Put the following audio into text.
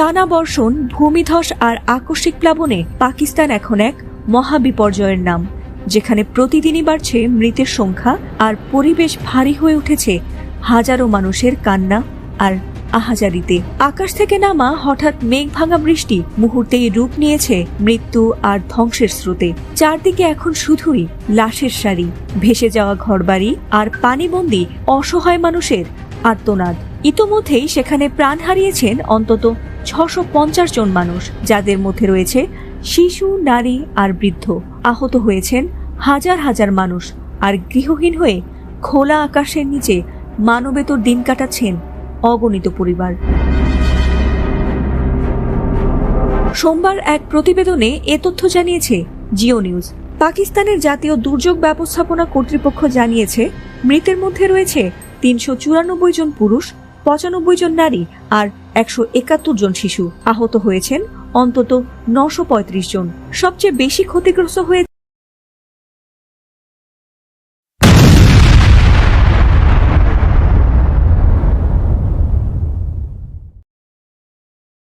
টানা বর্ষণ, ভূমিধস আর আকস্মিক প্লাবনে পাকিস্তান এখন এক মহাবিপর্যয়ের নাম, যেখানে প্রতিদিনই বাড়ছে মৃতের সংখ্যা আর পরিবেশ ভারী হয়ে উঠেছে হাজারো মানুষের কান্না আর আহাজারিতে। আকাশ থেকে নামা হঠাৎ মেঘ ভাঙা বৃষ্টি মুহূর্তেই রূপ নিয়েছে মৃত্যু আর ধ্বংসের স্রোতে। চারদিকে এখন শুধুই লাশের সারি, ভেসে যাওয়া ঘরবাড়ি আর পানিবন্দী অসহায় মানুষের আর্তনাদ। ইতোমধ্যেই সেখানে প্রাণ হারিয়েছেন অন্তত ছশো জন মানুষ, যাদের মধ্যে রয়েছে শিশু, নারী আর বৃদ্ধ। আহত হয়েছেন হাজার হাজার মানুষ আর গৃহহীন হয়ে খোলা আকাশের নিচে মানবেতর দিন কাটাচ্ছেন অগণিত পরিবার। সোমবার এক প্রতিবেদনে এ তথ্য জানিয়েছে জিও নিউজ। পাকিস্তানের জাতীয় দুর্যোগ ব্যবস্থাপনা কর্তৃপক্ষ জানিয়েছে, মৃতের মধ্যে রয়েছে তিনশো চুরানব্বই জন পুরুষ, পঁচানব্বই জন নারী আর একশো একাত্তর জন শিশু আহত হয়েছেন অন্তত নশো জন। সবচেয়ে বেশি ক্ষতিগ্রস্ত হয়ে